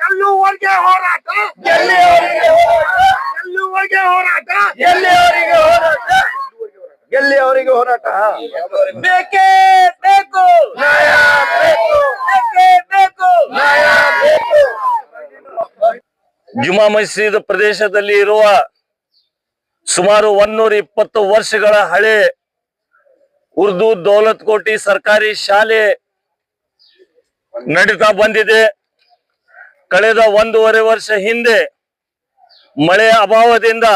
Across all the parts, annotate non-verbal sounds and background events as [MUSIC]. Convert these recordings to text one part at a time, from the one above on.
ಎಲ್ಲೂವರೆಗೆ ಧಿಕ್ಕಾರ ಎಲ್ಲಿಯವರೆಗೆ ಹೋರಾಟ? ಎಲ್ಲೂವರೆಗೆ ಹೋರಾಟ. ಎಲ್ಲಿಯವರೆಗೆ ಹೋರಾಟ? ಎಲ್ಲಿಯವರೆಗೆ ಹೋರಾಟ? ಬೇಕೇ ಬೇಕು. ನ್ಯಾಯ ಬೇಕು. ಬೇಕೇ ಬೇಕು. ಬೇಕು ಜುಮಾ ಮಸೀದ್ ಪ್ರದೇಶದಲ್ಲಿ ಇರುವ ಸುಮಾರು ಒಂದೂರ ಇಪ್ಪತ್ತು ವರ್ಷಗಳ ಹಳೆ ಉರ್ದು ದೌಲತ್ ಕೋಟಿ ಸರ್ಕಾರಿ ಶಾಲೆ ನಡೀತಾ ಬಂದಿದೆ. ಕಳೆದ ಒಂದೂವರೆ ವರ್ಷ ಹಿಂದೆ ಮಳೆಯ ಅಭಾವದಿಂದ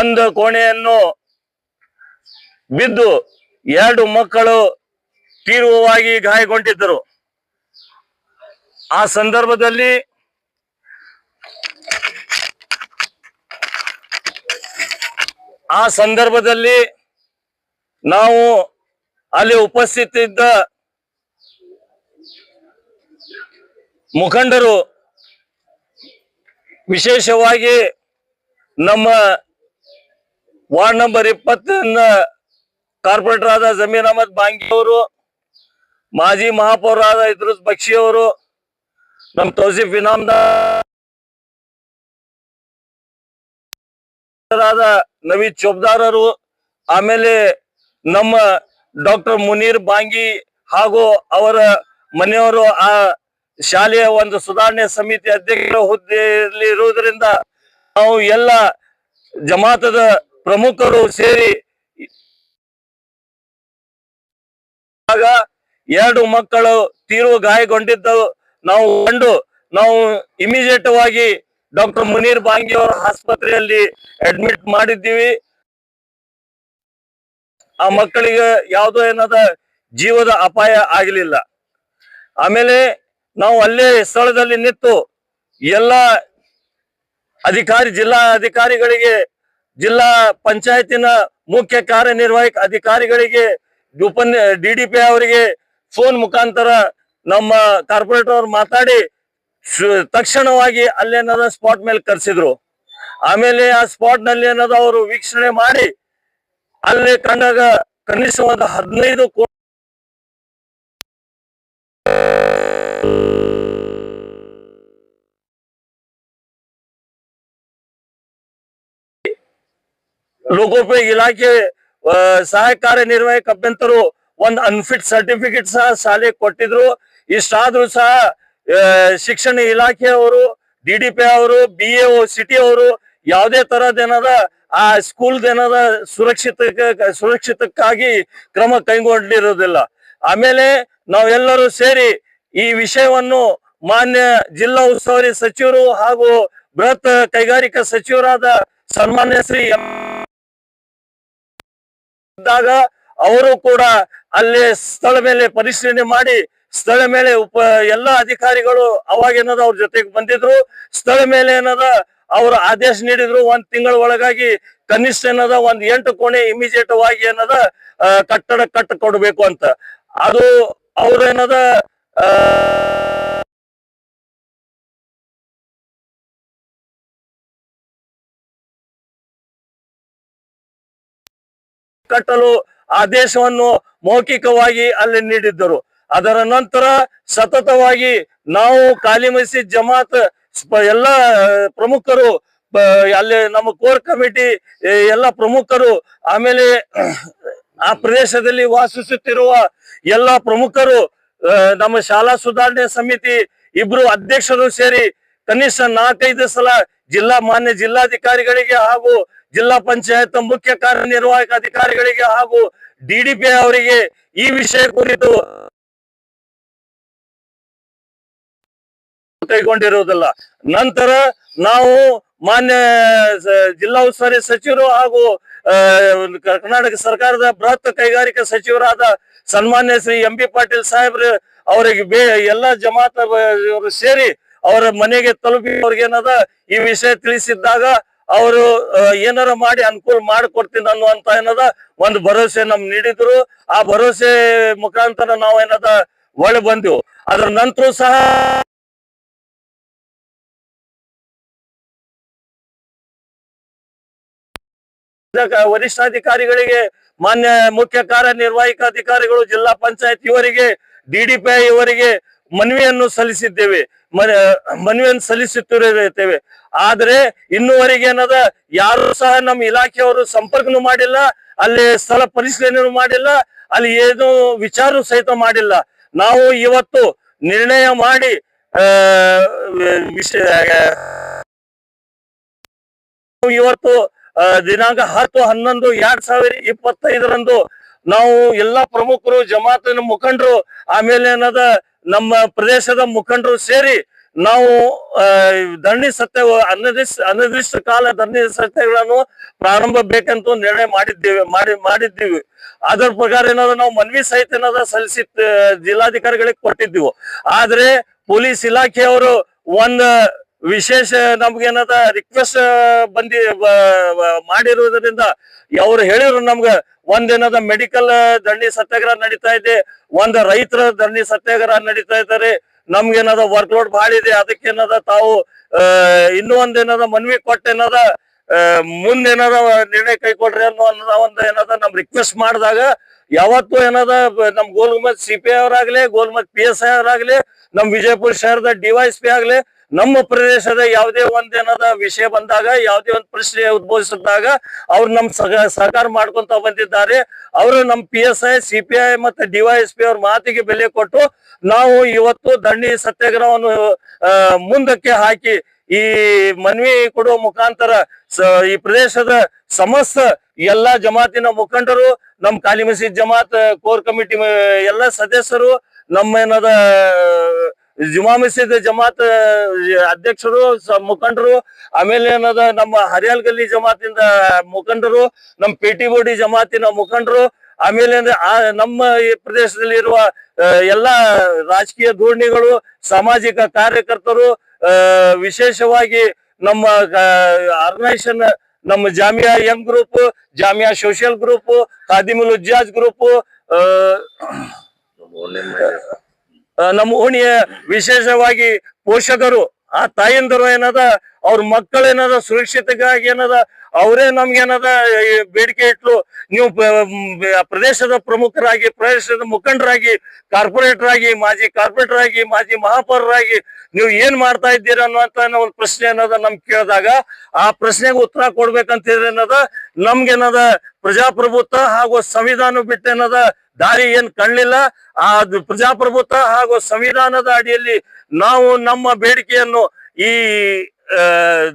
ಒಂದು ಕೋಣೆಯನ್ನು ಬಿದ್ದು ಎರಡು ಮಕ್ಕಳು ತೀವ್ರವಾಗಿ ಗಾಯಗೊಂಡಿದ್ದರು. ಆ ಸಂದರ್ಭದಲ್ಲಿ ಆ ಸಂದರ್ಭದಲ್ಲಿ ನಾವು ಅಲ್ಲಿ ಉಪಸ್ಥಿತಿದ್ದ ಮುಖಂಡರು ವಿಶೇಷವಾಗಿ ನಮ್ಮ ವಾರ್ಡ್ ನಂಬರ್ ಇಪ್ಪತ್ತನ್ನ ಕಾರ್ಪೊರೇಟರ್ ಆದ ಜಮೀರ್ ಅಹಮದ್ ಬಾಂಗಿ ಅವರು, ಮಾಜಿ ಮಹಾಪೌರರಾದ ಇದ್ರ ಬಕ್ಷಿ ಅವರು ನಮ್ಮ ತೋಸಿಫ್ ಇನಾಮ್ದಾರ್ ಆದ ನವೀದ್ ಚೋಬ್ದಾರರು, ಆಮೇಲೆ ನಮ್ಮ ಡಾಕ್ಟರ್ ಮುನೀರ್ ಬಾಂಗಿ ಹಾಗೂ ಅವರ ಮನೆಯವರು ಆ ಶಾಲೆಯ ಒಂದು ಸುಧಾರಣೆ ಸಮಿತಿ ಅಧ್ಯಕ್ಷರ ಹುದ್ದೆಯಲ್ಲಿ ಇರುವುದರಿಂದ ನಾವು ಎಲ್ಲ ಜಮಾತದ ಪ್ರಮುಖರು ಸೇರಿ ಆಗ ಎರಡು ಮಕ್ಕಳು ತೀವ್ರ ಗಾಯಗೊಂಡಿದ್ದವು ನಾವು ಕಂಡು ನಾವು ಇಮಿಡಿಯೇಟ್ ವಾಗಿ ಡಾಕ್ಟರ್ ಮುನೀರ್ ಬಾಂಗಿ ಅವರ ಆಸ್ಪತ್ರೆಯಲ್ಲಿ ಅಡ್ಮಿಟ್ ಮಾಡಿದ್ದೀವಿ. ಆ ಮಕ್ಕಳಿಗೆ ಯಾವುದೋ ಏನಾದ ಜೀವದ ಅಪಾಯ ಆಗಲಿಲ್ಲ. ಆಮೇಲೆ ನಾವು ಅಲ್ಲೇ ಸ್ಥಳದಲ್ಲಿ ನಿಂತು ಎಲ್ಲ ಅಧಿಕಾರಿ, ಜಿಲ್ಲಾ ಅಧಿಕಾರಿಗಳಿಗೆ, ಜಿಲ್ಲಾ ಪಂಚಾಯತಿನ ಮುಖ್ಯ ಕಾರ್ಯನಿರ್ವಾಹಕ ಅಧಿಕಾರಿಗಳಿಗೆ, ಉಪನ್ಯ, ಡಿ ಅವರಿಗೆ ಫೋನ್ ಮುಖಾಂತರ ನಮ್ಮ ಕಾರ್ಪೊರೇಟರ್ ಮಾತಾಡಿ ತಕ್ಷಣವಾಗಿ ಅಲ್ಲೇನದ ಸ್ಪಾಟ್ ಮೇಲೆ ಕರೆಸಿದ್ರು. ಆಮೇಲೆ ಆ ಸ್ಪಾಟ್ನಲ್ಲಿ ಏನದ ಅವರು ವೀಕ್ಷಣೆ ಮಾಡಿ, ಅಲ್ಲಿ ಕಂಡಾಗ ಕನಿಷ್ಠವಾದ ಹದಿನೈದು ಕೋ ಲೋಕೋಪಯೋಗಿ ಇಲಾಖೆ ಸಹಾಯ ಕಾರ್ಯನಿರ್ವಾಹಕ ಅಭ್ಯಂತರು ಒಂದು ಅನ್ಫಿಟ್ ಸರ್ಟಿಫಿಕೇಟ್ ಸಹ ಶಾಲೆಗೆ ಕೊಟ್ಟಿದ್ರು. ಇಷ್ಟಾದ್ರೂ ಸಹ ಶಿಕ್ಷಣ ಇಲಾಖೆಯವರು, ಡಿ ಡಿ ಪಿ ಅವರು, ಬಿ ಎ ಸಿಟಿ ಅವರು ಯಾವುದೇ ತರದೇನದ ಆ ಸ್ಕೂಲ್ ಏನದ ಸುರಕ್ಷಿತ ಸುರಕ್ಷಿತಕ್ಕಾಗಿ ಕ್ರಮ ಕೈಗೊಂಡಿರೋದಿಲ್ಲ. ಆಮೇಲೆ ನಾವೆಲ್ಲರೂ ಸೇರಿ ಈ ವಿಷಯವನ್ನು ಮಾನ್ಯ ಜಿಲ್ಲಾ ಉಸ್ತುವಾರಿ ಸಚಿವರು ಹಾಗೂ ಬೃಹತ್ ಕೈಗಾರಿಕಾ ಸಚಿವರಾದ ಸನ್ಮಾನ್ಯ ಶ್ರೀ ಇದ್ದಾಗ ಅವರು ಕೂಡ ಅಲ್ಲಿ ಸ್ಥಳ ಮೇಲೆ ಪರಿಶೀಲನೆ ಮಾಡಿ ಸ್ಥಳ ಮೇಲೆ ಉಪ, ಎಲ್ಲ ಅಧಿಕಾರಿಗಳು ಅವಾಗ ಏನದ ಅವ್ರ ಜೊತೆಗೆ ಬಂದಿದ್ರು. ಸ್ಥಳ ಮೇಲೆ ಏನದ ಅವ್ರ ಆದೇಶ ನೀಡಿದ್ರು. ಒಂದ್ ತಿಂಗಳ ಒಳಗಾಗಿ ಕನಿಷ್ಠ ಏನದ ಒಂದ್ ಎಂಟು ಕೋಣೆ ಇಮಿಡಿಯೇಟ್ ಆಗಿ ಏನದ ಕಟ್ಟಡ ಕಟ್ಟ ಕೊಡ್ಬೇಕು ಅಂತ. ಅದು ಅವ್ರೇನದ ಕಟ್ಟಲು ಆದೇಶವನ್ನು ಮೌಖಿಕವಾಗಿ ಅಲ್ಲಿ ನೀಡಿದ್ದರು. ಅದರ ನಂತರ ಸತತವಾಗಿ ನಾವು ಕಾಲಿ ಮಸೀದ್ ಜಮಾತ್ ಎಲ್ಲ ಪ್ರಮುಖರು ಅಲ್ಲಿ ನಮ್ಮ ಕೋರ್ ಕಮಿಟಿ ಎಲ್ಲ ಪ್ರಮುಖರು, ಆಮೇಲೆ [CLEARS THROAT] ಆ ಪ್ರದೇಶದಲ್ಲಿ ವಾಸಿಸುತ್ತಿರುವ ಎಲ್ಲ ಪ್ರಮುಖರು ನಮ್ಮ ಶಾಲಾ ಸುಧಾರಣೆ ಸಮಿತಿ ಇಬ್ರು ಅಧ್ಯಕ್ಷರು ಸೇರಿ ಕನಿಷ್ಠ ನಾಲ್ಕೈದು ಸಲ ಜಿಲ್ಲಾ ಮಾನ್ಯ ಜಿಲ್ಲಾಧಿಕಾರಿಗಳಿಗೆ ಹಾಗೂ ಜಿಲ್ಲಾ ಪಂಚಾಯತ್ ಮುಖ್ಯ ಕಾರ್ಯನಿರ್ವಾಹಕ ಅಧಿಕಾರಿಗಳಿಗೆ ಹಾಗೂ ಡಿಡಿಪಿ ಅವರಿಗೆ ಈ ವಿಷಯ ಕುರಿತು ಕೈಗೊಂಡಿರುವುದಿಲ್ಲ. ನಂತರ ನಾವು ಮಾನ್ಯ ಜಿಲ್ಲಾ ಉಸ್ತುವಾರಿ ಸಚಿವರು ಹಾಗೂ ಕರ್ನಾಟಕ ಸರ್ಕಾರದ ಬೃಹತ್ ಕೈಗಾರಿಕಾ ಸಚಿವರಾದ ಸನ್ಮಾನ್ಯ ಶ್ರೀ ಎಂ ಬಿ ಪಾಟೀಲ್ ಸಾಹೇಬ್ರು ಅವರಿಗೆ ಬೇ, ಎಲ್ಲ ಜಮಾತ ಇವರು ಸೇರಿ ಅವರ ಮನೆಗೆ ತಲುಪಿ ಅವ್ರಿಗೆ ಏನದ, ಈ ವಿಷಯ ತಿಳಿಸಿದ್ದಾಗ ಅವರು ಏನಾರ ಮಾಡಿ ಅನುಕೂಲ ಮಾಡಿಕೊಡ್ತೀನಿ ಅನ್ನುವಂತ ಏನದ, ಒಂದು ಭರವಸೆ ನಮ್ ನೀಡಿದ್ರು. ಆ ಭರವಸೆ ಮುಖಾಂತರ ನಾವು ಏನದ ಒಳ ಬಂದೆವು. ಅದ್ರ ನಂತರ ಸಹ ವರಿಷ್ಠಾಧಿಕಾರಿಗಳಿಗೆ, ಮಾನ್ಯ ಮುಖ್ಯ ಕಾರ್ಯನಿರ್ವಾಹಕ ಅಧಿಕಾರಿಗಳು, ಜಿಲ್ಲಾ ಪಂಚಾಯತ್ ಇವರಿಗೆ ಡಿಡಿಪಿಐ ಇವರಿಗೆ ಮನವಿಯನ್ನು ಸಲ್ಲಿಸಿದ್ದೇವೆ. ಮನ, ಮನವಿಯನ್ನು ಸಲ್ಲಿಸುತ್ತಿರುತ್ತೇವೆ. ಆದ್ರೆ ಇನ್ನುವರೆಗೆ ಏನದ, ಯಾರು ಸಹ ನಮ್ಮ ಇಲಾಖೆಯವರು ಸಂಪರ್ಕನೂ ಮಾಡಿಲ್ಲ, ಅಲ್ಲಿ ಸ್ಥಳ ಪರಿಶೀಲನೆ ಮಾಡಿಲ್ಲ, ಅಲ್ಲಿ ಏನು ವಿಚಾರ ಸಹಿತ ಮಾಡಿಲ್ಲ. ನಾವು ಇವತ್ತು ನಿರ್ಣಯ ಮಾಡಿ ಇವತ್ತು ದಿನಾಂಕ ಹತ್ತು ಹನ್ನೊಂದು ಎರಡ್ ಸಾವಿರ ಇಪ್ಪತ್ತೈದರಂದು ನಾವು ಎಲ್ಲಾ ಪ್ರಮುಖರು, ಜಮಾತಿನ ಮುಖಂಡರು, ಆಮೇಲೆ ಏನದ ನಮ್ಮ ಪ್ರದೇಶದ ಮುಖಂಡರು ಸೇರಿ ನಾವು ಧರಣಿ ಸತ್ಯ ಅನಿರ್ದಿಷ್ಟ ಅನಿರ್ದಿಷ್ಟ ಕಾಲ ಧರಣಿ ಸತ್ಯಗಳನ್ನು ಪ್ರಾರಂಭ ಬೇಕಂತ ನಿರ್ಣಯ ಮಾಡಿದ್ದೇವೆ, ಮಾಡಿ, ಮಾಡಿದ್ದೀವಿ. ಅದರ ಪ್ರಕಾರ ಏನಾದ್ರು ನಾವು ಮನವಿ ಸಹಿತ ಏನಾದ್ರು ಸಲ್ಲಿಸಿ ಜಿಲ್ಲಾಧಿಕಾರಿಗಳಿಗೆ ಕೊಟ್ಟಿದ್ದೀವಿ. ಆದ್ರೆ ಪೊಲೀಸ್ ಇಲಾಖೆಯವರು ಒಂದ್ ವಿಶೇಷ ನಮ್ಗೇನದ ರಿಕ್ವೆಸ್ಟ್ ಬಂದಿ ಮಾಡಿರುವುದರಿಂದ ಅವ್ರು ಹೇಳಿದ್ರು ನಮ್ಗ, ಒಂದೇನದ ಮೆಡಿಕಲ್ ದಂಡಿ ಸತ್ಯಾಗ್ರಹ ನಡೀತಾ ಇದೆ, ಒಂದ್ ರೈತರ ದಂಡಿ ಸತ್ಯಾಗ್ರಹ ನಡೀತಾ ಇದ್ದಾರೆ, ನಮ್ಗೇನದ ವರ್ಕ್ ಲೋಡ್ ಇದೆ, ಅದಕ್ಕೇನದ ತಾವು ಇನ್ನೂ ಒಂದೇನದ ಮನವಿ ಕೊಟ್ಟೇನದ ಮುಂದೆ ಮುಂದೇನದ ನಿರ್ಣಯ ಕೈಕೊಡ್ರಿ ಅನ್ನೋ ಅನ್ನೋದ ಒಂದ್ ಏನದ ನಮ್ ರಿಕ್ವೆಸ್ಟ್ ಮಾಡಿದಾಗ, ಯಾವತ್ತು ಏನದ, ನಮ್ ಗೋಲ್ಗುಮತ್ ಸಿ ಪಿ ಅವರಾಗ್ಲಿ ಗೋಲ್ಗುಮತ್ ಪಿ ಎಸ್ ಐ ಅವರಾಗ್ಲಿ, ನಮ್ ವಿಜಯಪುರ ಶಹರದ ಡಿವೈಎಸ್ಪಿ ಆಗ್ಲಿ ನಮ್ಮ ಪ್ರದೇಶದ ಯಾವುದೇ ಒಂದೇನದ ವಿಷಯ ಬಂದಾಗ, ಯಾವುದೇ ಒಂದು ಪ್ರಶ್ನೆ ಉದ್ಭವಿಸಿದಾಗ ಅವ್ರು ನಮ್ ಸಹ ಸಹಕಾರ ಮಾಡ್ಕೊಂತ ಬಂದಿದ್ದಾರೆ. ಅವರು ನಮ್ಮ P S I C P I ಮತ್ತೆ ಡಿವೈಎಸ್ಪಿ ಅವ್ರ ಮಾತಿಗೆ ಬೆಲೆ ಕೊಟ್ಟು ನಾವು ಇವತ್ತು ದಂಡಿ ಸತ್ಯಾಗ್ರಹವನ್ನು ಮುಂದಕ್ಕೆ ಹಾಕಿ ಈ ಮನವಿ ಕೊಡುವ ಮುಖಾಂತರ ಈ ಪ್ರದೇಶದ ಸಮಸ್ತ ಎಲ್ಲಾ ಜಮಾತಿನ ಮುಖಂಡರು ನಮ್ಮ ಕಾಲಿ ಮಸೀದ್ ಜಮಾತ್ ಕೋರ್ ಕಮಿಟಿ ಎಲ್ಲ ಸದಸ್ಯರು ನಮ್ಮ ಏನದ ಜುಮಾ ಮಸೀದ್ ಜಮಾತ್ ಅಧ್ಯಕ್ಷರು ಮುಖಂಡರು, ಆಮೇಲೆ ಏನದ, ನಮ್ಮ ಹರಿಯಾಲ್ ಗಲ್ಲಿ ಜಮಾತಿಂದ ಮುಖಂಡರು, ನಮ್ಮ ಪೇಟಿ ಬೋಡಿ ಜಮಾತಿನ ಮುಖಂಡರು, ಆಮೇಲೆ ನಮ್ಮ ಈ ಪ್ರದೇಶದಲ್ಲಿರುವ ಎಲ್ಲಾ ರಾಜಕೀಯ ಧೋರಣೆಗಳು ಸಾಮಾಜಿಕ ಕಾರ್ಯಕರ್ತರು ವಿಶೇಷವಾಗಿ ನಮ್ಮ ಆರ್ಗನೈಸೇಷನ್, ನಮ್ಮ Jamia young group, Jamia social group, Khadimul Ujjaj group ನಮ್ಮ ಓಣಿಯ ವಿಶೇಷವಾಗಿ ಪೋಷಕರು ಆ ತಾಯಂದಿರು ಏನದ ಅವ್ರ ಮಕ್ಕಳೇನದ ಸುರಕ್ಷತೆಗಾಗಿ ಏನದ ಅವರೇ ನಮ್ಗೇನದ ಬೇಡಿಕೆ ಇಟ್ಲು, ನೀವು ಪ್ರದೇಶದ ಪ್ರಮುಖರಾಗಿ, ಪ್ರದೇಶದ ಮುಖಂಡರಾಗಿ ಕಾರ್ಪೊರೇಟರ್ ಆಗಿ ಮಾಜಿ ಕಾರ್ಪೊರೇಟರ್ ಆಗಿ ಮಾಜಿ ಮಹಾಪೌರರಾಗಿ ನೀವು ಏನ್ ಮಾಡ್ತಾ ಇದ್ದೀರ ಅನ್ನುವಂತ ಒಂದು ಪ್ರಶ್ನೆ ಏನದ ನಮ್ ಕೇಳಿದಾಗ, ಆ ಪ್ರಶ್ನೆಗೆ ಉತ್ತರ ಕೊಡ್ಬೇಕಂತ ಹೇಳಿದ್ರೆ ಏನದ ನಮ್ಗೇನದ ಪ್ರಜಾಪ್ರಭುತ್ವ ಹಾಗೂ ಸಂವಿಧಾನ ಬಿಟ್ಟೇನದ ದಾರಿ ಏನ್ ಕಾಣಲಿಲ್ಲ. ಆ ಪ್ರಜಾಪ್ರಭುತ್ವ ಹಾಗೂ ಸಂವಿಧಾನದ ಅಡಿಯಲ್ಲಿ ನಾವು ನಮ್ಮ ಬೇಡಿಕೆಯನ್ನು ಈ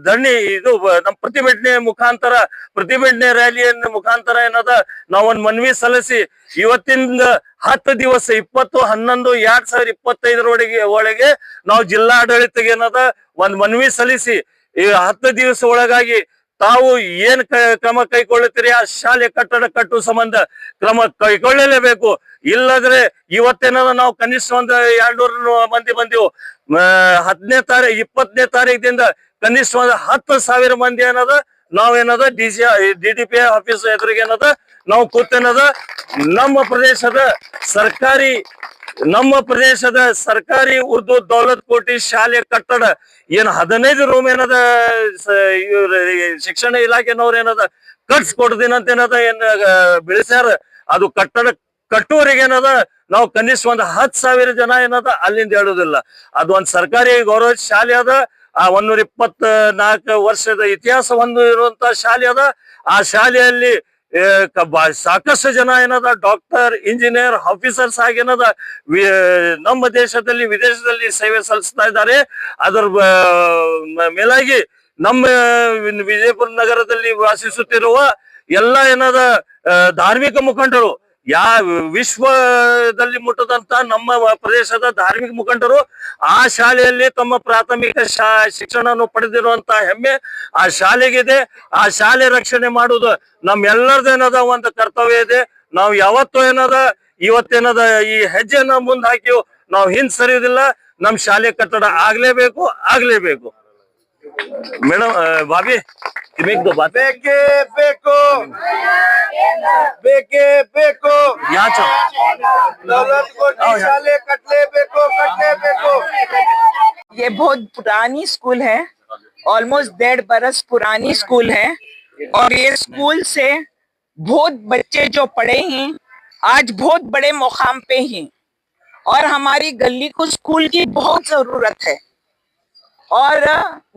ಧರಣಿ, ಇದು ನಮ್ಮ ಪ್ರತಿಭಟನೆ ಮುಖಾಂತರ, ಪ್ರತಿಭಟನೆ ರ್ಯಾಲಿಯನ್ನ ಮುಖಾಂತರ ಏನದ, ನಾವೊಂದ್ ಮನವಿ ಸಲ್ಲಿಸಿ, ಇವತ್ತಿಂದ ಹತ್ತು ದಿವಸ, ಇಪ್ಪತ್ತು, ಹನ್ನೊಂದು, ಎರಡ್ ಸಾವಿರ ಇಪ್ಪತ್ತೈದರೊಳಗೆ ಒಳಗೆ ನಾವು ಜಿಲ್ಲಾಡಳಿತಗೆ ಏನದ, ಒಂದ್ ಮನವಿ ಸಲ್ಲಿಸಿ, ಈ ಹತ್ತು ದಿವಸ ಒಳಗಾಗಿ ತಾವು ಏನ್ ಕ್ರಮ ಕೈಗೊಳ್ಳುತ್ತೀರಿ? ಆ ಶಾಲೆ ಕಟ್ಟಡ ಕಟ್ಟುವ ಸಂಬಂಧ ಕ್ರಮ ಕೈಗೊಳ್ಳಲೇಬೇಕು. ಇಲ್ಲದ್ರೆ ಇವತ್ತೇನಾದ್ರು ನಾವು ಕನಿಷ್ಠ ಒಂದು ಎರಡ್ನೂರು ಮಂದಿ ಬಂದಿವು. ಹತ್ತನೇ ತಾರೀಕು ಇಪ್ಪತ್ತನೇ ತಾರೀಕಿನಿಂದ ಕನಿಷ್ಠ ಒಂದು ಹತ್ತು ಸಾವಿರ ಮಂದಿ ಏನದ ನಾವೇನದ D C, D D P office ಎದುರಿಗೆ ಏನದ, ನಾವು ಕೂತೇನದ, ನಮ್ಮ ಪ್ರದೇಶದ ಸರ್ಕಾರಿ ನಮ್ಮ ಪ್ರದೇಶದ ಸರ್ಕಾರಿ ಉರ್ದು ದೌಲತ್ ಕೋಟಿ ಶಾಲೆ ಕಟ್ಟಡ, ಏನ್ ಹದಿನೈದು ರೂಮ್ ಏನದ ಶಿಕ್ಷಣ ಇಲಾಖೆನವ್ರ ಏನದ ಕಟ್ಸ್ ಕೊಡ್ತೀನಿ ಅಂತ ಏನದ, ಏನ್ ಬೆಳೆಸ್ಯಾರ. ಅದು ಕಟ್ಟಡ ಕಟ್ಟುವರಿಗೆ ಏನದ, ನಾವು ಕನಿಷ್ಠ ಒಂದ್ ಹತ್ ಸಾವಿರ ಜನ ಏನದ, ಅಲ್ಲಿಂದ ಹೇಳುದಿಲ್ಲ. ಅದು ಒಂದ್ ಸರ್ಕಾರಿ ಗೌರವ ಶಾಲೆ ಅದ, ಆ ಒಂದೂರ ಇಪ್ಪತ್ತ ನಾಲ್ಕು ವರ್ಷದ ಇತಿಹಾಸ ಇರುವಂತ ಶಾಲೆ ಅದ. ಆ ಶಾಲೆಯಲ್ಲಿ ಸಾಕಷ್ಟು ಜನ ಏನದ ಡಾಕ್ಟರ್ ಇಂಜಿನಿಯರ್ ಆಫೀಸರ್ಸ್ ಆಗಿ ಏನದ ನಮ್ಮ ದೇಶದಲ್ಲಿ, ವಿದೇಶದಲ್ಲಿ ಸೇವೆ ಸಲ್ಲಿಸ್ತಾ ಇದ್ದಾರೆ. ಅದರ ಮೇಲಾಗಿ ನಮ್ಮ, ವಿಜಯಪುರ ನಗರದಲ್ಲಿ ವಾಸಿಸುತ್ತಿರುವ ಎಲ್ಲ ಏನದ ಧಾರ್ಮಿಕ ಮುಖಂಡರು ಯಾ ವಿಶ್ವದಲ್ಲಿ ಮುಟ್ಟದಂತ ನಮ್ಮ ಪ್ರದೇಶದ ಧಾರ್ಮಿಕ ಮುಖಂಡರು ಆ ಶಾಲೆಯಲ್ಲಿ ತಮ್ಮ ಪ್ರಾಥಮಿಕ ಶಾ ಶಿಕ್ಷಣವನ್ನು ಪಡೆದಿರುವಂತ ಹೆಮ್ಮೆ ಆ ಶಾಲೆಗಿದೆ. ಆ ಶಾಲೆ ರಕ್ಷಣೆ ಮಾಡುವುದು ನಮ್ಮೆಲ್ಲರದೇನದ ಒಂದು ಕರ್ತವ್ಯ ಇದೆ. ನಾವು ಯಾವತ್ತು ಏನದ, ಇವತ್ತೇನದ ಈ ಹೆಜ್ಜೆನ ಮುಂದೆ ಹಾಕಿ ನಾವು ಹಿಂದ್ ಸರಿಯುವುದಿಲ್ಲ ನಮ್ ಶಾಲೆ ಕಟ್ಟಡ ಆಗ್ಲೇಬೇಕು ಆಗ್ಲೇಬೇಕು. ಮೇಡಮ್ ಬಾಬಿ ಮೇಕ್ ದ बेके बेको। यहाँ चलो। दौलत को निशाले कटले बेको कटले बेको। ये बहुत पुरानी स्कूल है ऑलमोस्ट डेढ़ बरस पुरानी स्कूल है और ये स्कूल से बहुत बच्चे जो पढ़े हैं आज बहुत बड़े मुकाम पे हैं और हमारी गली को स्कूल की बहुत ज़रूरत है। और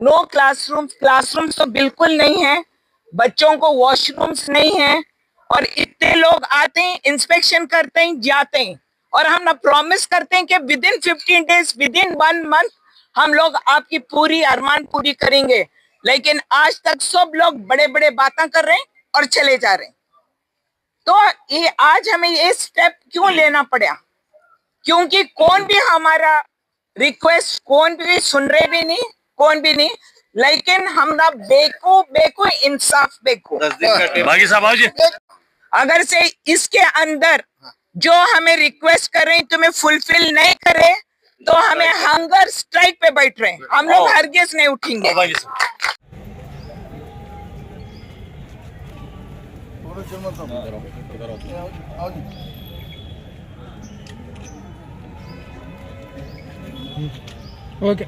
नो क्लासरूम क्लासरूम तो बिल्कुल नहीं है बच्चों को वॉशरूम्स नहीं है और इतने लोग आते हैं इंस्पेक्शन करते हैं, जाते हैं। और हम ना प्रॉमिस करते हैं कि within fifteen days within one month हम लोग आपकी पूरी अरमान पूरी करेंगे। लेकिन आज तक सब लोग बड़े बड़े बातें कर रहे हैं और चले जा रहे हैं। तो ये आज हमें ये स्टेप क्यों लेना पड़ा? क्योंकि कौन भी हमारा रिक्वेस्ट कौन भी सुन रहे भी नहीं, कौन भी नहीं, लेकिन हम ना बेको बेको इंसाफ बेको। बाकी साहब अगर से इसके अंदर जो हमें रिक्वेस्ट कर रहे हैं तुम्हें फुलफिल नहीं करे तो हमें हंगर स्ट्राइक पे बैठ रहे हैं। हम लोग हरगिज नहीं उठेंगे। ओके साहब ಓಕೆ